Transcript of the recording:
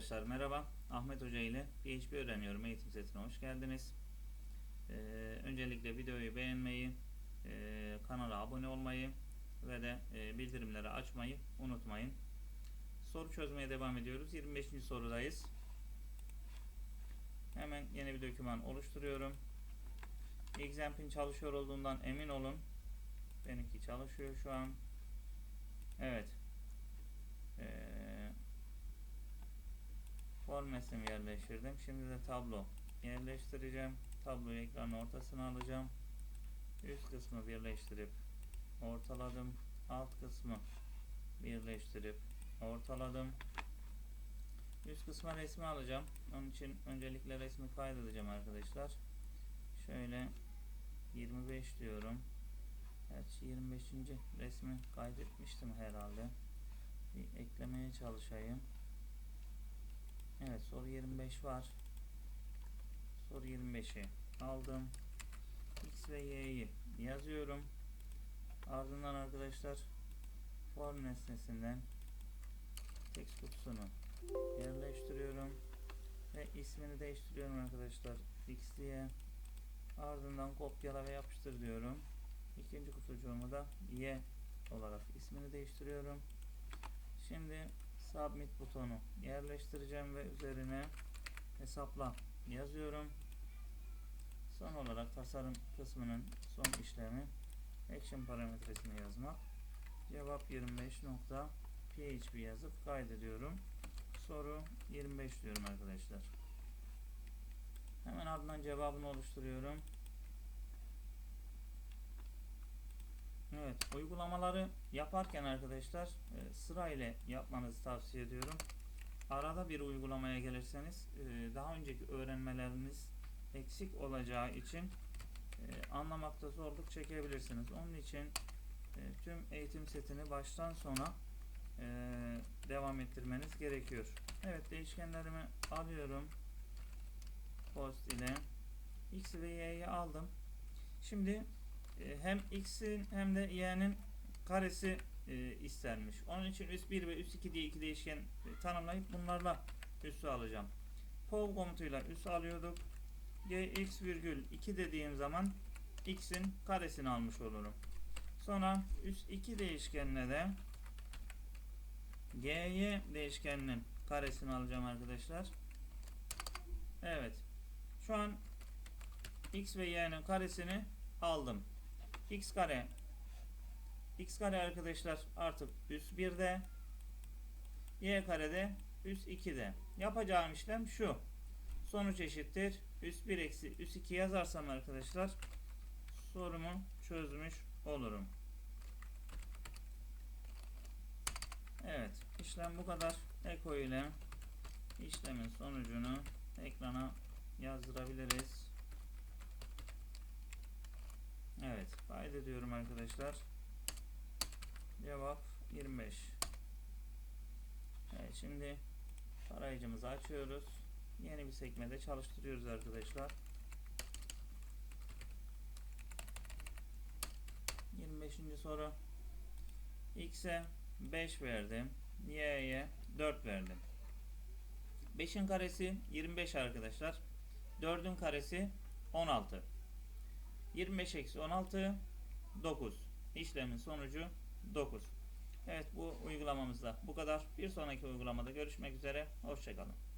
Arkadaşlar merhaba. Ahmet Hoca ile PHP öğreniyorum eğitim setine hoş geldiniz. Ee, öncelikle videoyu beğenmeyi, e, kanala abone olmayı ve de e, bildirimleri açmayı unutmayın. Soru çözmeye devam ediyoruz. 25. sorudayız. Hemen yeni bir doküman oluşturuyorum. Examp'in çalışıyor olduğundan emin olun. Benimki çalışıyor şu an. Evet. Ee, form yerleştirdim. Şimdi de tablo yerleştireceğim. Tabloyu ekranın ortasına alacağım. Üst kısmı birleştirip ortaladım. Alt kısmı birleştirip ortaladım. Üst kısma resmi alacağım. Onun için öncelikle resmi kaydedeceğim arkadaşlar. Şöyle 25 diyorum. Gerçi 25. resmi kaydetmiştim herhalde. Bir eklemeye çalışayım. Soru 25 var. Soru 25'i aldım. X ve Y'yi yazıyorum. Ardından arkadaşlar form nesnesinden text kutusunu yerleştiriyorum. Ve ismini değiştiriyorum arkadaşlar. X diye. Ardından kopyala ve yapıştır diyorum. İkinci kutucuğumu da Y olarak ismini değiştiriyorum. Şimdi submit butonu yerleştireceğim ve üzerine hesapla yazıyorum. Son olarak tasarım kısmının son işlemi action parametresini yazmak. Cevap 25.php yazıp kaydediyorum. Soru 25 diyorum arkadaşlar. Hemen ardından cevabını oluşturuyorum. Evet, uygulamaları yaparken arkadaşlar e, sırayla yapmanızı tavsiye ediyorum. Arada bir uygulamaya gelirseniz e, daha önceki öğrenmeleriniz eksik olacağı için e, anlamakta zorluk çekebilirsiniz. Onun için e, tüm eğitim setini baştan sona devam ettirmeniz gerekiyor. Evet, değişkenlerimi alıyorum. Post ile X ve Y'yi aldım. Şimdi hem x'in hem de y'nin karesi e, istenmiş. Onun için üst 1 ve üst 2 diye iki değişken e, tanımlayıp bunlarla üssü alacağım. Pov komutuyla üs alıyorduk. gx virgül 2 dediğim zaman x'in karesini almış olurum. Sonra üst 2 değişkenine de gy değişkeninin karesini alacağım arkadaşlar. Evet. Şu an x ve y'nin karesini aldım x kare. X kare arkadaşlar artık üst 1'de y karede üst 2'de yapacağım işlem şu. Sonuç eşittir. Üst 1 eksi üst 2 yazarsam arkadaşlar sorumu çözmüş olurum. Evet işlem bu kadar. Eko ile işlemin sonucunu ekrana yazdırabiliriz Evet kaydediyorum arkadaşlar. Cevap 25. Evet şimdi tarayıcımızı açıyoruz. Yeni bir sekmede çalıştırıyoruz arkadaşlar. 25. soru. X'e 5 verdim. Y'ye 4 verdim. 5'in karesi 25 arkadaşlar. 4'ün karesi 16. 25 eksi 16 9. İşlemin sonucu 9. Evet bu uygulamamızda bu kadar. Bir sonraki uygulamada görüşmek üzere. Hoşçakalın.